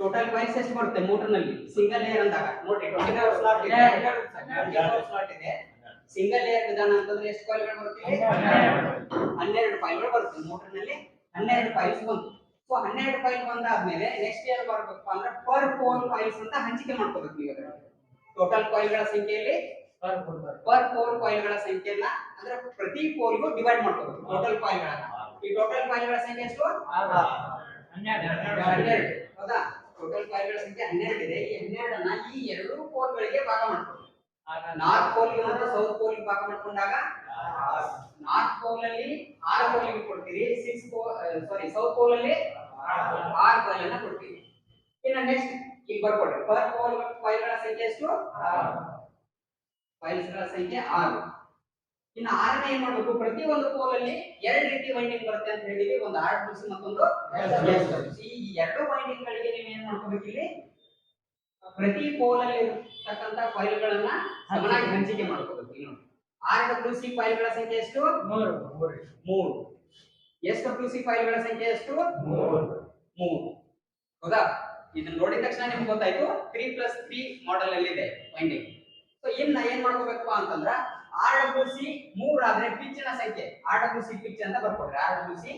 ಟೋಟಲ್ ಕಾಯಿಲ್ಸ್ ಎಷ್ಟು ಬರುತ್ತೆ ಮೋಟರ್ನಲ್ಲಿ ಸಿಂಗಲ್ ಲೇಯರ್ ಅಂದಾಗ ನೋಡಿ ಸ್ಲಾಟ್ ಇದೆ. ಸ್ಲಾಟ್ ಇದೆ. ಸಿಂಗಲ್ ಲೇಯರ್ ವಿಧಾನ ಅಂತಂದ್ರೆ ಎಷ್ಟು ಕಾಯಿಲ್ಗಳು ಬರುತ್ತೆ? ಇಲ್ಲಿ? ಹನ್ನೆರಡು ಫೈಲ್ಗಳು ಬರುತ್ತೆ ಮೋಟರ್ನಲ್ಲಿ ಹನ್ನೆರಡು ಫೈಲ್ಸ್ ಬಂತು ಸೊ ಹನ್ನೆರಡು ಫೈಲ್ ಬಂದಾದ್ಮೇಲೆ ನೆಕ್ಸ್ಟ್ ಏನ್ ಬರ್ಬೇಕು ಅಂದ್ರೆ ಪರ್ ಫೋನ್ ಫೈಲ್ಸ್ ಅಂತ ಹಂಚಿಕೆ ಮಾಡ್ಕೋಬೇಕು ನೀವು ಟೋಟಲ್ ಕಾಯಿಲ್ಗಳ ಸಂಖ್ಯೆಯಲ್ಲಿ ಪರ್ ಪೋಲ್ ಕಾಯಿಲ್ಗಳ ಸಂಖ್ಯೆಯನ್ನ ಅಂದ್ರೆ ಪ್ರತಿ ಪೋಲ್ಗೂ ಡಿವೈಡ್ ಮಾಡ್ಕೋಬೇಕು ಟೋಟಲ್ ಕಾಯಿಲ್ಗಳನ್ನ ಈ ಟೋಟಲ್ ಕಾಯಿಲ್ಗಳ ಸಂಖ್ಯೆ ಎಷ್ಟು? ಹನ್ನೆರಡು. ಹೌದಾ? ಟೋಟಲ್ ಕಾರ್ಯಗಳ ಸಂಖ್ಯೆ ಹನ್ನೆರಡು ಇದೆ. ಈ ಹನ್ನೆರಡನ್ನ ಈ ಎರಡು ಪೋಲ್ಗಳಿಗೆ ಭಾಗ ಮಾಡ್ಕೊಂಡು ನಾರ್ತ್ ಪೋಲ್ ಮತ್ತು ಸೌತ್ ಪೋಲ್ ಭಾಗ ಮಾಡ್ಕೊಂಡಾಗ ನಾರ್ತ್ ಪೋಲ್ ಅಲ್ಲಿ ಆರು ಪೋಲ್ಗೆ ಕೊಡ್ತೀರಿ. Six pole sorry south pole ಅಲ್ಲಿ ಆರು ಪೋಲ್ ಅನ್ನ ಕೊಡ್ತೀವಿ ಇನ್ನು ನೆಕ್ಸ್ಟ್ ಇಲ್ಲಿ ಬರ್ಕೊಡ್ರಿ. ಪರ್ ಪೋಲ್ ಫೈಲ್ಗಳ ಸಂಖ್ಯೆ ಎಷ್ಟು? ಫೈಲ್ಸ್ಗಳ ಸಂಖ್ಯೆ ಆರು. ಇನ್ನು ಆರನೇ ಏನ್ ಮಾಡ್ಬೇಕು? ಪ್ರತಿ ಒಂದು ಪೋಲ್ ಅಲ್ಲಿ ಎರಡು ರೀತಿ ವೈಂಡಿಂಗ್ ಬರುತ್ತೆ ಅಂತ ಹೇಳಿದ್ವಿ. ಒಂದು ಆರ್ಟ್ ಡಬ್ಲ್ಯೂ ಮತ್ತೊಂದು. ಈ ಎರಡು ವೈಂಡಿಂಗ್ ಗಳಿಗೆ ನೀವು ಏನ್ ಮಾಡ್ಕೋಬೇಕು ಇಲ್ಲಿ? ಪ್ರತಿ ಪೋಲ್ ಅಲ್ಲಿ ಇರತಕ್ಕಂತ ಫೈಲ್ ಗಳನ್ನ ಸಮನಾಗಿ ಹಂಚಿಕೆ ಮಾಡ್ಕೋಬೇಕು ಇಲ್ಲಿ ನೋಡಿ. ಆರ್ ಡಬ್ಲ್ಯೂ ಸಿ ಫೈಲ್ಗಳ ಸಂಖ್ಯೆ ಎಷ್ಟು? ಮೂರು. ಎಸ್ ಡಬ್ಲ್ಯೂ ಸಿ ಫೈಲ್ಗಳ ಸಂಖ್ಯೆ ಎಷ್ಟು? ಮೂರು. ಹೌದಾ? ಇದನ್ನ ನೋಡಿದ ತಕ್ಷಣ ನಿಮ್ಗೆ ಗೊತ್ತಾಯ್ತು. ತ್ರೀ ಪ್ಲಸ್ ತ್ರೀ ಮಾಡೆಲ್ ಅಲ್ಲಿ ಇದೆ ವೈಂಡಿಂಗ್ ಸೊ ಇನ್ನ ಏನ್ ಮಾಡ್ಕೋಬೇಕು ಅಂತಂದ್ರ ಆರ್ ಡಬ್ಲ್ಯೂ ಸಿ ಮೂರ್ ಆದ್ರೆ ಪಿಚ್ನ ಸಂಖ್ಯೆ. ಆರ್ ಡಬ್ಲ್ಯೂ ಸಿ ಪಿಚ್ ಅಂತ ಬರ್ಕೊಡ್ರಿ. ಆರ್ ಡಬ್ಲ್ಯೂ ಸಿ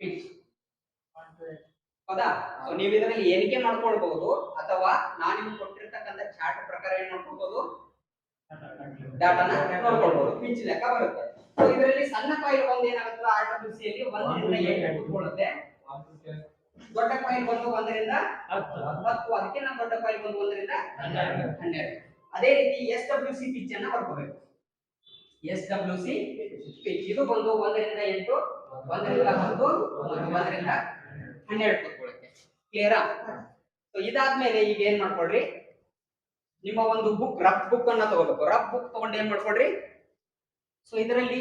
ಪಿಚ್ ಹೌದಾ? ಸೊ ನೀವು ಇದರಲ್ಲಿ ಎಣಿಕೆ ಮಾಡ್ಕೊಳ್ಬಹುದು ಅಥವಾ ನಾನು ನಿಮ್ಗೆ ಕೊಟ್ಟಿರ್ತಕ್ಕಂಥ ಚಾರ್ಟ್ ಪ್ರಕಾರ ಏನ್ ಮಾಡ್ಕೊಳ್ಬಹುದು? ಡಾಟಾನ ನೋಡ್ಕೊಳ್ಬಹುದು. ಪಿಚ್ ಲೆಕ್ಕ ಬರುತ್ತೆ. ಸೊ ಇದರಲ್ಲಿ ಸಣ್ಣ ಕಾಯಿಲ್ ಬಂದು ಏನಾಗುತ್ತೆ ಆರ್ ಡಬ್ಲ್ಯೂ ಸಿ ಅಲ್ಲಿ ಒಂದರಿಂದ ಎಂಟು ಕೂತ್ಕೊಳ್ಳುತ್ತೆ ದೊಡ್ಡ ಕಾಯಿಲ್ ಬಂದು ಒಂದರಿಂದ ಹತ್ತು. ನಾನು ದೊಡ್ಡ ಕಾಯಿಲ್ ಬಂದು ಒಂದರಿಂದ ಹನ್ನೆರಡು. ಅದೇ ರೀತಿ ಎಸ್ ಡಬ್ಲ್ಯೂ ಸಿ ಪಿಚ್ ಅನ್ನ ಬರ್ಕೋಬೇಕು. ಎಸ್ ಡಬ್ಲ್ಯೂ ಸಿ ಪಿಚ್ ಇದು ಬಂದು ಒಂದರಿಂದ ಎಂಟು, ಒಂದರಿಂದ ಹತ್ತು, ಒಂದರಿಂದ ಹನ್ನೆರಡು ಕೂತ್ಕೊಳ್ಳುತ್ತೆ. ಕ್ಲಿಯರಾ ಸೊ ಇದಾದ್ಮೇಲೆ ಈಗ ಏನ್ ಮಾಡ್ಕೊಳ್ರಿ ನಿಮ್ಮ ಒಂದು ಬುಕ್ ರಫ್ ಬುಕ್ ಅನ್ನ ತಗೋಬೇಕು. ರಫ್ ಬುಕ್ ತಗೊಂಡು ಏನ್ ಮಾಡ್ಕೊಳ್ರಿ ಸೊ ಇದರಲ್ಲಿ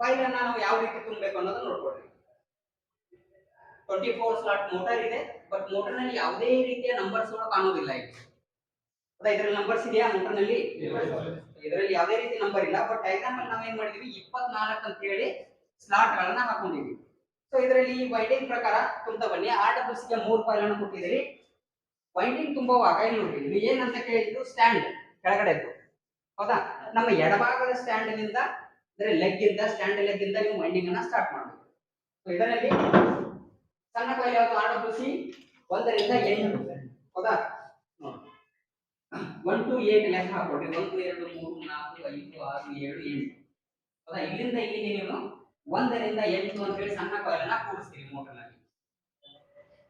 ಫೈಲ್ ಅನ್ನ ನಾವು ಯಾವ ರೀತಿ ತುಂಬಬೇಕು ಅನ್ನೋದನ್ನ ನೋಡ್ಕೊಳ್ರಿ ಟ್ವೆಂಟಿ ಫೋರ್ ಸ್ಲಾಟ್ ಮೋಟರ್ ಇದೆ ಬಟ್ ಮೋಟರ್ನಲ್ಲಿ ಯಾವುದೇ ರೀತಿಯ ನಂಬರ್ಸ್ ಕಾಣೋದಿಲ್ಲ ಹೌದಾ ಇದ್ರಲ್ಲಿ ನಂಬರ್ಸ್ ಇದೆಯಾ ಅಂತನಲ್ಲಿ ನಲ್ಲಿ ಇದರಲ್ಲಿ ಯಾವುದೇ ರೀತಿ ನಂಬರ್ ಇಲ್ಲ ಬಟ್ ಡಯಾಗ್ರಾಮ್ ಅಲ್ಲಿ ನಾವೇನ್ ಮಾಡಿದ್ವಿ? ಇಪ್ಪತ್ನಾಲ್ಕು ಅಂತ ಹೇಳಿ ಸ್ಲಾಟ್ ಗಳನ್ನ ಹಾಕೊಂಡಿದ್ವಿ. ಸೊ ಇದರಲ್ಲಿ ಈ ವೈಂಡಿಂಗ್ ಪ್ರಕಾರ ತುಂಬ್ತಾ ಬನ್ನಿ. ಆರ್ ಡಬ್ಲ್ಯೂ ಗೆ ಮೂರು ಫೈಲ್ ಅನ್ನು ಕೊಟ್ಟಿದ್ದೀರಿ. ವೈಂಡಿಂಗ್ ತುಂಬುವಾಗ ಇಲ್ಲಿ ನೋಡಿ ಇದು ಏನಂತ ಕೇಳಿದ್ದು? ಸ್ಟ್ಯಾಂಡ್ ಕೆಳಗಡೆ ಇತ್ತು ಹೌದಾ? ನಮ್ಮ ಎಡಭಾಗದ ಸ್ಟ್ಯಾಂಡ್ನಿಂದ ಅಂದ್ರೆ ಲೆಗ್ ಇಂದ ಸ್ಟ್ಯಾಂಡ್ ಲೆಗ್ ಇಂದ ನೀವು ವೈಂಡಿಂಗ್ ಅನ್ನ ಸ್ಟಾರ್ಟ್ ಮಾಡಬೇಕು. ಸೊ ಇದರಲ್ಲಿ ಸಣ್ಣ ಫೈಲ್ ಯಾವುದು? ಆರ್ ಡಬ್ಲ್ಯೂ ಸಿ ಒಂದರಿಂದ ಎಂಟು. ಹೌದಾ? ಒನ್ ಟು ಏಟ್ ಲೆಕ್ಕ ಹಾಕೊಡ್ರಿ ಒಂದು ಎರಡು ಮೂರು ನಾಲ್ಕು ಐದು ಆರು ಏಳು ಎಂಟು. ಹೌದಾ? ಇಲ್ಲಿಂದ ಇಲ್ಲಿ ನೀವು ಒಂದರಿಂದ ಎಂಟು ಅಂತ ಹೇಳಿ ಸಣ್ಣ ಕಾಲನ್ನ ಕೂಡಿಸ್ತೀರಿ motor ನಲ್ಲಿ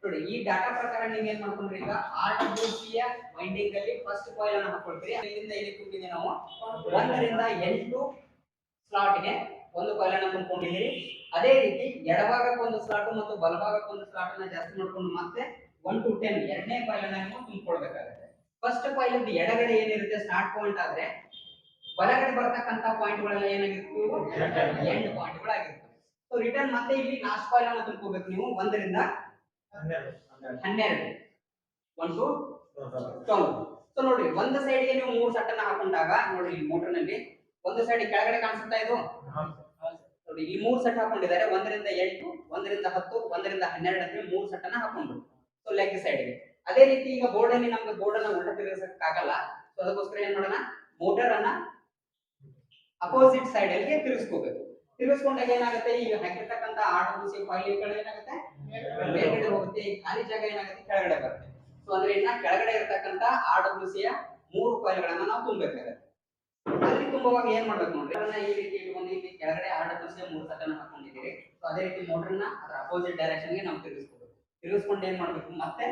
ನೋಡಿ, ಈ ಡಾಟಾ ಪ್ರಕಾರ ನೀವು ಏನ್ ಮಾಡ್ಕೊಂಡ್ರಿ ಈಗ ಆರ್ ಡಬ್ಲ್ಯೂ ಸಿ ಯ ವೈಂಡಿಂಗ್ ಅಲ್ಲಿ ಫಸ್ಟ್ ಕಾಯಿಲ್ ಅನ್ನ ಹಾಕೊಳ್ತೀರಿ ಇಲ್ಲಿಂದ ಇಲ್ಲಿ ತುಂಬಿದೆ ನಾವು ಒಂದರಿಂದ ಎಂಟು ಸ್ಲಾಟ್ಗೆ ಒಂದು ಕಾಯಿಲ್ ಅನ್ನ ತುಂಬಿಕೊಂಡಿದ್ದೀರಿ ಅದೇ ರೀತಿ ಎಡಭಾಗಕ್ಕೆ ಒಂದು ಸ್ಲಾಟ್ ಮತ್ತು ಬಲಭಾಗಕ್ಕೆ ಒಂದು ಸ್ಲಾಟ್ ಅನ್ನ ಜಾಸ್ತಿ ಮಾಡ್ಕೊಂಡು ಮತ್ತೆ ಒನ್ ಟು ಟೆನ್ ಎರಡನೇ ಕಾಯಿಲ್ ಅನ್ನ ಫಸ್ಟ್ ಆಫ್ ಆಲ್ ಇಲ್ಲಿ ಎಡಗಡೆ ಏನಿರುತ್ತೆ? ಸ್ಟಾರ್ಟ್ ಪಾಯಿಂಟ್ ಆದ್ರೆ ಬಲಗಡೆ ಬರ್ತಕ್ಕಂತ ಪಾಯಿಂಟ್ ಗಳೆಲ್ಲ ಏನಾಗಿರ್ತವೆ? ಎಂಡ್ ಪಾಯಿಂಟ್ ಗಳಾಗಿರ್ತವೆ. ಸೊ ರಿಟರ್ನ್ ಮತ್ತೆ ಇಲ್ಲಿ ಲಾಸ್ಟ್ ಕಾಯಿಲ್ ಅನ್ನ ತಿಳ್ಕೋಬೇಕು ನೀವು. ಒಂದರಿಂದ ಹನ್ನೆರಡು. ಟ್ವೆಲ್ ಸೊ ನೋಡಿ ಒಂದು ಸೈಡ್ಗೆ ನೀವು ಮೂರು ಸಟ್ಟನ್ನ ಹಾಕೊಂಡಾಗ ನೋಡಿ ಈ ಮೋಟರ್ನಲ್ಲಿ ಒಂದು ಸೈಡ್ ಕೆಳಗಡೆ ಕಾಣಿಸುತ್ತಾ ಇದು? ನೋಡಿ ಈ ಮೂರು ಸೆಟ್ ಹಾಕೊಂಡಿದ್ದಾರೆ. ಒಂದರಿಂದ ಎಂಟು ಒಂದರಿಂದ ಹತ್ತು ಒಂದರಿಂದ ಹನ್ನೆರಡು ಅಂತ ಮೂರ್ ಮೂರು ಸೆಟ್ ಅನ್ನ ಹಾಕೊಂಡು ಸೊ ಲೆಗ್ ಸೈಡ್ಗೆ ಅದೇ ರೀತಿ ಈಗ ಬೋರ್ಡ್ ಅಲ್ಲಿ ನಮ್ಗೆ ಬೋರ್ಡ್ ಅನ್ನ ಉಲ್ಟಾ ತಿರುಗಿಸಕ್ಕಾಗಲ್ಲ. ಸೊ ಅದಕ್ಕೋಸ್ಕರ ಏನ್ ಮಾಡೋಣ? ಮೋಟರ್ ಅನ್ನ ಅಪೋಸಿಟ್ ಸೈಡ್ ಅಲ್ಲಿ ತಿರುಗಿಸ್ಕೋಬೇಕು. ತಿರುಗಿಸ್ಕೊಂಡಾಗ ಏನಾಗುತ್ತೆ? ಈಗ ಹಾಕಿರ್ತಕ್ಕಂತ ಆಟೋ ಸಿ ಫೈಲ್ ಏನಾಗುತ್ತೆ? ಮೇಲ್ಗಡೆ ಹೋಗುತ್ತೆ, ಈ ಖಾಲಿ ಜಾಗ ಏನಾಗುತ್ತೆ? ಕೆಳಗಡೆ ಬರುತ್ತೆ. ಸೊ ಅಂದ್ರೆ ಇನ್ನ ಕೆಳಗಡೆ ಇರತಕ್ಕಂತ ಆರ್ ಡಬ್ಲ್ಯೂ ಸಿ ಯ ಮೂರು ಫೈಲ್ಗಳನ್ನ ನಾವು ತುಂಬಬೇಕಾಗುತ್ತೆ. ಅಲ್ಲಿ ತುಂಬುವಾಗ ಏನ್ ಮಾಡ್ಬೇಕು ನೋಡ್ರಿ? ಅದನ್ನ ಈ ರೀತಿ ಇಟ್ಕೊಂಡು ಇಲ್ಲಿ ಕೆಳಗಡೆ ಆರ್ ಡಬ್ಲ್ಯೂ ಮೂರು ಸತನ ಹಾಕೊಂಡಿದ್ದೀರಿ. ಸೊ ಅದೇ ರೀತಿ ಮೋಟರ್ನ ಅದರ ಅಪೋಸಿಟ್ ಡೈರೆಕ್ಷನ್ಗೆ ನಾವು ತಿರುಗಿಸ್ಕೋಬೇಕು. ತಿರುಗಿಸ್ಕೊಂಡು ಏನ್ ಮಾಡ್ಬೇಕು? ಮತ್ತೆ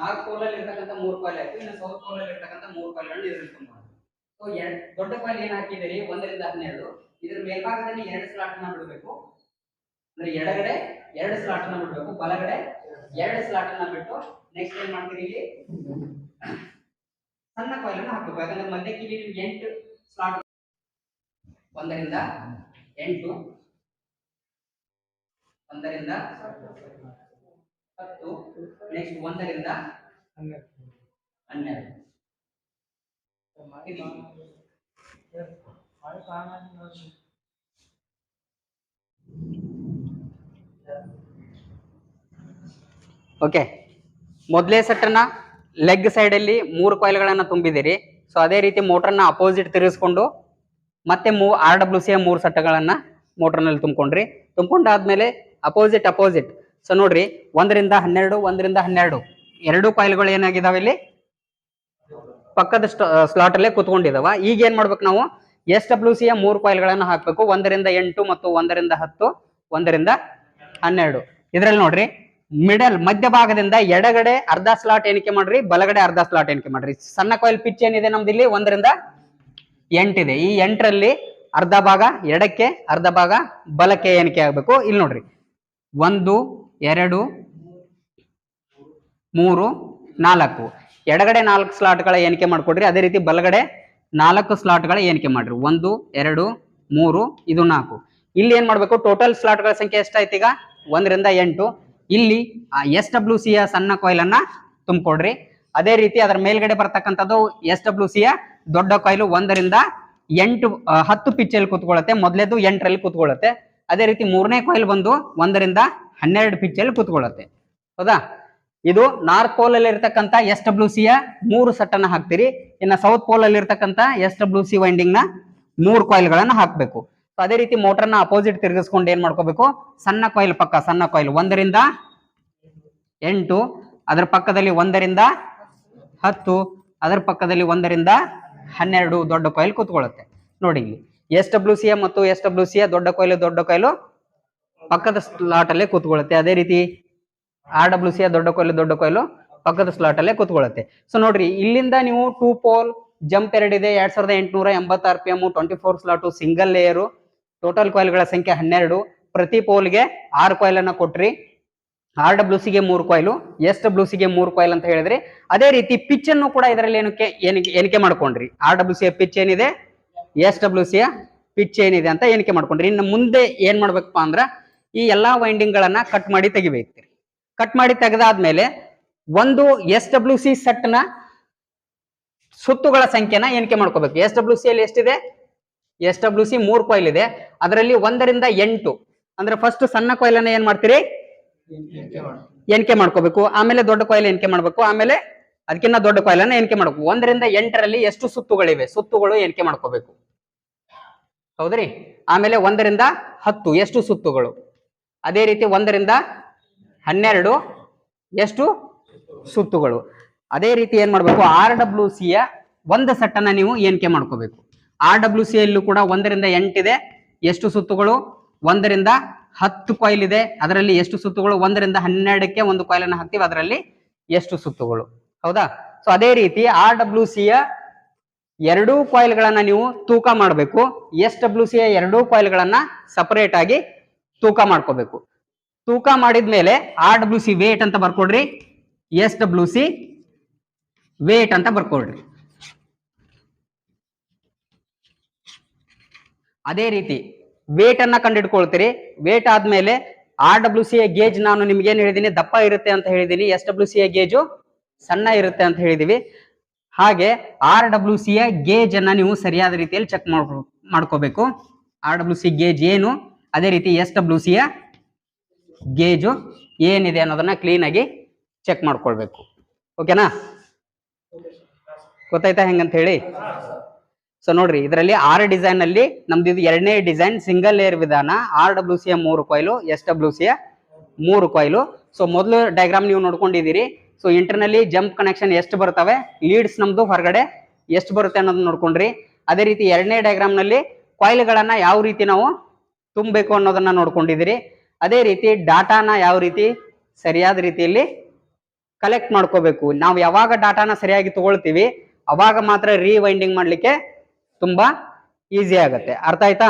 ನಾರ್ತ್ ಪೋಲ್ ಅಲ್ಲಿ ಇರ್ತಕ್ಕಂಥ ಮೂರು ಕಾಯಿಲ್ ಆಯ್ತು, ಇನ್ನು ಸೌತ್ ಪೋಲ್ ಅಲ್ಲಿ ಇರ್ತಕ್ಕಂಥ ಮೂರು ಕಾಯಿಲ್ಗಳನ್ನ ತುಂಬ ಸೊ ದೊಡ್ಡ ಕಾಯಿಲ್ ಏನ್ ಹಾಕಿದಿರಿ ಒಂದರಿಂದ ಹನ್ನೆರಡು. ಇದ್ರ ಮೇಲ್ಭಾಗದಲ್ಲಿ ಎರಡು ಸ್ಲಾಟ್ನ ಬಿಡಬೇಕು. ಅಂದ್ರೆ ಎಡಗಡೆ ಎರಡು ಸ್ಲಾಟ್ನ ಬಿಡಬೇಕು, ಬಲಗಡೆ ಎರಡು ಸ್ಲಾಟ್ನ ಬಿಟ್ಟು ನೆಕ್ಸ್ಟ್ ಏನ್ ಮಾಡ್ತೀರಿ ಇಲ್ಲಿ? ಸಣ್ಣ ಕಾಯಿಲ್ ಹಾಕಬೇಕು. ಯಾಕಂದ್ರೆ ಮಧ್ಯಕ್ಕೆ ಇಲ್ಲಿ ನಿಮ್ಗೆ ಎಂಟು ಸ್ಲಾಟ್ ಒಂದರಿಂದ ಎಂಟು. ಒಂದರಿಂದ ಹತ್ತು ನೆಕ್ಸ್ಟ್ ಒಂದರಿಂದ ಹನ್ನೆರಡು. ಓಕೆ ಮೊದಲೇ ಸೆಟ್ಟನ್ನ ಲೆಗ್ ಸೈಡಲ್ಲಿ ಮೂರು ಕಾಯಿಲ್ಗಳನ್ನು ತುಂಬಿದಿರಿ ಸೊ ಅದೇ ರೀತಿ ಮೋಟರ್ನ ಅಪೋಸಿಟ್ ತಿರುಗಿಸ್ಕೊಂಡು ಮತ್ತೆ ಮೂ ಆರ್ ಡಬ್ಲ್ಯೂ ಸಿ ಮೂರು ಸೆಟ್ಗಳನ್ನ ಮೋಟರ್ನಲ್ಲಿ ತುಂಬ್ಕೊಂಡ್ರಿ. ತುಂಬಿಕೊಂಡಾದ್ಮೇಲೆ ಅಪೋಸಿಟ್ ಅಪೋಸಿಟ್ ಸೊ ನೋಡ್ರಿ, ಒಂದರಿಂದ ಹನ್ನೆರಡು ಒಂದರಿಂದ ಹನ್ನೆರಡು. ಎರಡು ಕಾಯಿಲ್ಗಳು ಏನಾಗಿದಾವೆ ಇಲ್ಲಿ? ಪಕ್ಕದ ಸ್ಲಾಟ್ ಅಲ್ಲೇ ಕುತ್ಕೊಂಡಿದಾವ. ಈಗ ಏನ್ ಮಾಡ್ಬೇಕು ನಾವು? ಎಸ್ ಡಬ್ಲ್ಯೂ ಸಿ ಮೂರು ಕಾಯಿಲ್ಗಳನ್ನು ಹಾಕ್ಬೇಕು. ಒಂದರಿಂದ ಎಂಟು ಮತ್ತು ಒಂದರಿಂದ ಹತ್ತು, ಒಂದರಿಂದ ಹನ್ನೆರಡು. ಇದ್ರಲ್ಲಿ ನೋಡ್ರಿ ಮಿಡಲ್ ಮಧ್ಯಭಾಗದಿಂದ ಎಡಗಡೆ ಅರ್ಧ ಸ್ಲಾಟ್ ಎಣಿಕೆ ಮಾಡ್ರಿ, ಬಲಗಡೆ ಅರ್ಧ ಸ್ಲಾಟ್ ಎಣಿಕೆ ಮಾಡ್ರಿ. ಸಣ್ಣ ಕಾಯಿಲ್ ಪಿಚ್ ಏನಿದೆ ನಮ್ದು ಇಲ್ಲಿ? ಒಂದರಿಂದ ಎಂಟಿದೆ. ಈ ಎಂಟರಲ್ಲಿ ಅರ್ಧ ಭಾಗ ಎಡಕ್ಕೆ, ಅರ್ಧ ಭಾಗ ಬಲಕ್ಕೆ ಎಣಿಕೆ ಆಗ್ಬೇಕು. ಇಲ್ಲಿ ನೋಡ್ರಿ ಒಂದು, ಎರಡು, ಮೂರು, ನಾಲ್ಕು. ಎಡಗಡೆ ನಾಲ್ಕು ಸ್ಲಾಟ್ಗಳ ಎಣಿಕೆ ಮಾಡಿಕೊಡ್ರಿ. ಅದೇ ರೀತಿ ಬಲಗಡೆ ನಾಲ್ಕು ಸ್ಲಾಟ್ಗಳ ಏನಿಕೆ ಮಾಡ್ರಿ. ಒಂದು, ಎರಡು, ಮೂರು, ಇದು ನಾಲ್ಕು. ಇಲ್ಲಿ ಏನ್ ಮಾಡ್ಬೇಕು? ಟೋಟಲ್ ಸ್ಲಾಟ್ಗಳ ಸಂಖ್ಯೆ ಎಷ್ಟಾಯ್ತು ಈಗ? ಒಂದರಿಂದ ಎಂಟು. ಇಲ್ಲಿ ಎಸ್ ಡಬ್ಲ್ಯೂ ಸಿಯ ಸಣ್ಣ ಕಾಯಿಲ್ ಅನ್ನ ತುಂಬಿಕೊಡ್ರಿ. ಅದೇ ರೀತಿ ಅದರ ಮೇಲ್ಗಡೆ ಬರ್ತಕ್ಕಂಥದ್ದು ಎಸ್ ಡಬ್ಲ್ಯೂ ಸಿಯ ದೊಡ್ಡ ಕಾಯಿಲು ಒಂದರಿಂದ ಎಂಟು ಹತ್ತು ಪಿಚ್ಚಲ್ಲಿ ಕೂತ್ಕೊಳ್ಳುತ್ತೆ. ಮೊದಲೇದು ಎಂಟರಲ್ಲಿ ಕೂತ್ಕೊಳ್ಳುತ್ತೆ. ಅದೇ ರೀತಿ ಮೂರನೇ ಕಾಯಿಲ್ ಬಂದು ಒಂದರಿಂದ ಹನ್ನೆರಡು ಪಿಚ್ಚಲ್ಲಿ ಕೂತ್ಕೊಳ್ಳುತ್ತೆ. ಹೌದಾ? ಇದು ನಾರ್ತ್ ಪೋಲ್ ಅಲ್ಲಿ ಇರ್ತಕ್ಕಂಥ ಎಸ್ ಡಬ್ಲ್ಯೂ ಸಿ ಯ ಮೂರು ಸೆಟ್ ಅನ್ನ ಹಾಕ್ತೀರಿ. ಇನ್ನು ಸೌತ್ ಪೋಲ್ ಅಲ್ಲಿ ಇರ್ತಕ್ಕಂಥ ಎಸ್ ಡಬ್ಲ್ಯೂ ಸಿ ವೈಂಡಿಂಗ್ನ ಮೂರು ಕಾಯಿಲ್ ಗಳನ್ನ ಹಾಕ್ಬೇಕು. ಅದೇ ರೀತಿ ಮೋಟರ್ನ ಅಪೋಸಿಟ್ ತಿರುಗಿಸ್ಕೊಂಡು ಏನ್ ಮಾಡ್ಕೋಬೇಕು? ಸಣ್ಣ ಕಾಯಿಲ್ ಪಕ್ಕ, ಸಣ್ಣ ಕಾಯಿಲ್ ಒಂದರಿಂದ ಎಂಟು, ಅದರ ಪಕ್ಕದಲ್ಲಿ ಒಂದರಿಂದ ಹತ್ತು, ಅದರ ಪಕ್ಕದಲ್ಲಿ ಒಂದರಿಂದ ಹನ್ನೆರಡು ದೊಡ್ಡ ಕಾಯಿಲ್ ಕೂತ್ಕೊಳ್ಳುತ್ತೆ. ನೋಡಿ ಇಲ್ಲಿ. ಎಸ್ ಡಬ್ಲ್ಯೂ ಸಿ ಮತ್ತು ಎಸ್ ಡಬ್ಲ್ಯೂ ಸಿ ದೊಡ್ಡ ಕೊಯ್ಲು ದೊಡ್ಡ ಕೊಯ್ಲು ಪಕ್ಕದ ಸ್ಲಾಟ್ ಅಲ್ಲೇ ಕೂತ್ಕೊಳ್ಳುತ್ತೆ. ಅದೇ ರೀತಿ ಆರ್ ಡಬ್ಲ್ಯೂ ಸಿ ದೊಡ್ಡ ಕೊಯ್ಲು ದೊಡ್ಡ ಕೊಯ್ಲು ಪಕ್ಕದ ಸ್ಲಾಟ್ ಅಲ್ಲೇ ಕೂತ್ಕೊಳ್ಳುತ್ತೆ. ಸೊ ನೋಡ್ರಿ, ಇಲ್ಲಿಂದ ನೀವು ಟೂ ಪೋಲ್ ಜಂಪ್ ಎರಡು ಇದೆ, ಎರಡ್ ಸಾವಿರದ ಎಂಟುನೂರ ಎಂಬತ್ತು R P M twenty four slot single layer total ಕಾಯಿಲ್ಗಳ ಸಂಖ್ಯೆ ಹನ್ನೆರಡು. ಪ್ರತಿ ಪೋಲ್ಗೆ ಆರು ಕಾಯಿಲ್ ಅನ್ನ ಕೊಟ್ರಿ. ಆರ್ ಡಬ್ಲ್ಯೂ ಸಿಗೆ ಮೂರು ಕಾಯಿಲು ಎಸ್ ಡಬ್ಲ್ಯೂ ಸಿಗೆ ಮೂರು ಕಾಯಿಲ್ ಅಂತ ಹೇಳಿದ್ರಿ ಅದೇ ರೀತಿ ಪಿಚ್ ಅನ್ನು ಕೂಡ ಇದರಲ್ಲಿ ಏನಕ್ಕೆ ಏನಕ್ಕೆ ಎಣಿಕೆ ಮಾಡ್ಕೊಂಡ್ರಿ? ಆರ್ ಡಬ್ಲ್ಯೂ ಸಿ ಪಿಚ್ ಏನಿದೆ? ಎಸ್ ಡಬ್ಲ್ಯೂ ಸಿಯ ಪಿಚ್ ಏನಿದೆ ಅಂತ ಎಣಿಕೆ ಮಾಡ್ಕೊಂಡ್ರಿ. ಇನ್ನು ಮುಂದೆ ಏನ್ ಮಾಡ್ಬೇಕಪ್ಪ ಅಂದ್ರ ಈ ಎಲ್ಲಾ ವೈಂಡಿಂಗ್ ಗಳನ್ನ ಕಟ್ ಮಾಡಿ ತೆಗಿಬೇಕು ಕಟ್ ಮಾಡಿ ತೆಗೆದಾದ್ಮೇಲೆ ಒಂದು ಎಸ್ ಡಬ್ಲ್ಯೂ ಸಿ ಸೆಟ್ನ ಸುತ್ತುಗಳ ಸಂಖ್ಯೆನ ಎಣಿಕೆ ಮಾಡ್ಕೋಬೇಕು. ಎಸ್ ಡಬ್ಲ್ಯೂ ಸಿ ಅಲ್ಲಿ ಎಷ್ಟಿದೆ? ಎಸ್ ಡಬ್ಲ್ಯೂ ಸಿ ಮೂರ್ ಕೊಯ್ಲ್ ಇದೆ. ಅದರಲ್ಲಿ ಒಂದರಿಂದ ಎಂಟು. ಅಂದ್ರೆ ಫಸ್ಟ್ ಸಣ್ಣ ಕೊಯ್ಲನ್ನ ಏನ್ ಮಾಡ್ತೀರಿ? ಎಣಿಕೆ ಮಾಡ್ಕೋಬೇಕು. ಆಮೇಲೆ ದೊಡ್ಡ ಕಾಯಿಲ್ ಎಣಿಕೆ ಮಾಡ್ಬೇಕು. ಆಮೇಲೆ ಅದಕ್ಕಿಂತ ದೊಡ್ಡ ಕಾಯಿಲ್ ಅನ್ನ ಎಣಿಕೆ ಮಾಡ್ಬೇಕು. ಒಂದರಿಂದ ಎಂಟರಲ್ಲಿ ಎಷ್ಟು ಸುತ್ತುಗಳಿವೆ? ಸುತ್ತುಗಳು ಎಣಿಕೆ ಮಾಡ್ಕೋಬೇಕು. ಹೌದ್ರಿ? ಆಮೇಲೆ ಒಂದರಿಂದ ಹತ್ತು, ಎಷ್ಟು ಸುತ್ತುಗಳು? ಅದೇ ರೀತಿ ಒಂದರಿಂದ ಹನ್ನೆರಡು, ಎಷ್ಟು ಸುತ್ತುಗಳು? ಅದೇ ರೀತಿ ಏನ್ ಮಾಡ್ಬೇಕು? ಆರ್ ಡಬ್ಲ್ಯೂ ಸಿಯ ಒಂದು ಸೆಟ್ ಅನ್ನ ನೀವು ಎಣಿಕೆ ಮಾಡ್ಕೋಬೇಕು. ಆರ್ ಡಬ್ಲ್ಯೂ ಸಿ ಯಲ್ಲೂ ಕೂಡ ಒಂದರಿಂದ ಎಂಟಿದೆ, ಎಷ್ಟು ಸುತ್ತುಗಳು? ಒಂದರಿಂದ ಹತ್ತು ಕಾಯಿಲ್ ಇದೆ ಅದರಲ್ಲಿ ಎಷ್ಟು ಸುತ್ತುಗಳು? ಒಂದರಿಂದ ಹನ್ನೆರಡಕ್ಕೆ ಒಂದು ಕಾಯಿಲ್ ಅನ್ನ ಹಾಕ್ತೀವಿ, ಅದರಲ್ಲಿ ಎಷ್ಟು ಸುತ್ತುಗಳು? ಹೌದಾ? ಸೊ ಅದೇ ರೀತಿ ಆರ್ ಡಬ್ಲ್ಯೂ ಸಿ ಯ ಎರಡೂ ಕಾಯಿಲ್ಗಳನ್ನ ನೀವು ತೂಕ ಮಾಡಬೇಕು. ಎಸ್ ಡಬ್ಲ್ಯೂ ಸಿ ಯ ಎರಡೂ ಕಾಯಿಲ್ಗಳನ್ನ ಸಪರೇಟ್ ಆಗಿ ತೂಕ ಮಾಡ್ಕೋಬೇಕು. ತೂಕ ಮಾಡಿದ್ಮೇಲೆ ಆರ್ ಡಬ್ಲ್ಯೂ ಸಿ ವೇಟ್ ಅಂತ ಬರ್ಕೊಡ್ರಿ. ಎಸ್ ಡಬ್ಲ್ಯೂ ಸಿ ವೇಟ್ ಅಂತ ಬರ್ಕೊಡ್ರಿ. ಅದೇ ರೀತಿ ವೇಟ್ ಅನ್ನ ಕಂಡಿಡ್ಕೊಳ್ತೀರಿ. ವೇಟ್ ಆದ್ಮೇಲೆ ಆರ್ ಡಬ್ಲ್ಯೂ ಸಿ ಗೇಜ್ ನಾನು ನಿಮ್ಗೆ ಏನ್ ಹೇಳಿದೀನಿ? ದಪ್ಪ ಇರುತ್ತೆ ಅಂತ ಹೇಳಿದೀನಿ. ಎಸ್ ಡಬ್ಲ್ಯೂ ಸಿ ಗೇಜು ಸಣ್ಣ ಇರುತ್ತೆ ಅಂತ ಹೇಳಿದೀವಿ. ಹಾಗೆ ಆರ್ ಡಬ್ಲ್ಯೂ ಸಿ ಯ ಗೇಜ್ ಅನ್ನ ನೀವು ಸರಿಯಾದ ರೀತಿಯಲ್ಲಿ ಚೆಕ್ ಮಾಡ್ಕೊ ಮಾಡ್ಕೋಬೇಕು. ಆರ್ ಡಬ್ಲ್ಯೂ ಸಿ ಗೇಜ್ ಏನು? ಅದೇ ರೀತಿ ಎಸ್ ಡಬ್ಲ್ಯೂ ಸಿ ಗೇಜು ಏನಿದೆ ಅನ್ನೋದನ್ನ ಕ್ಲೀನ್ ಆಗಿ ಚೆಕ್ ಮಾಡ್ಕೊಳ್ಬೇಕು. ಓಕೆನಾ ಗೊತ್ತಾಯ್ತಾ ಹೆಂಗಂತ ಹೇಳಿ? ಸೊ ನೋಡ್ರಿ, ಇದರಲ್ಲಿ ಆರ್ ಡಿಸೈನ್ ಅಲ್ಲಿ ನಮ್ದು ಇದು ಎರಡನೇ ಡಿಸೈನ್ ಸಿಂಗಲ್ ಏರ್ ವಿಧಾನ. ಆರ್ ಡಬ್ಲ್ಯೂ ಸಿ ಮೂರು ಕೊಯ್ಲು ಎಸ್ ಡಬ್ಲ್ಯೂ ಸಿ ಮೂರು ಕೊಯ್ಲು ಸೊ ಮೊದಲು ಡಯಾಗ್ರಾಮ್ ನೀವು ನೋಡ್ಕೊಂಡಿದ್ದೀರಿ. ಸೊ ಇಂಟರ್ನಲ್ಲಿ ಜಂಪ್ ಕನೆಕ್ಷನ್ ಎಷ್ಟು ಬರ್ತವೆ? ಲೀಡ್ಸ್ ನಮ್ದು ಹೊರಗಡೆ ಎಷ್ಟು ಬರುತ್ತೆ ಅನ್ನೋದನ್ನ ನೋಡ್ಕೊಂಡ್ರಿ. ಅದೇ ರೀತಿ ಎರಡನೇ ಡಯಾಗ್ರಾಮ್ನಲ್ಲಿ ಕಾಯಿಲ್ಗಳನ್ನ ಯಾವ ರೀತಿ ನಾವು ತುಂಬಬೇಕು ಅನ್ನೋದನ್ನ ನೋಡ್ಕೊಂಡಿದ್ದೀರಿ. ಅದೇ ರೀತಿ ಡಾಟಾನ ಯಾವ ರೀತಿ ಸರಿಯಾದ ರೀತಿಯಲ್ಲಿ ಕಲೆಕ್ಟ್ ಮಾಡ್ಕೋಬೇಕು. ನಾವು ಯಾವಾಗ ಡಾಟಾನ ಸರಿಯಾಗಿ ತಗೊಳ್ತೀವಿ, ಅವಾಗ ಮಾತ್ರ ರೀವೈಂಡಿಂಗ್ ಮಾಡ್ಲಿಕ್ಕೆ ತುಂಬಾ ಈಸಿ ಆಗುತ್ತೆ. ಅರ್ಥ ಆಯ್ತಾ?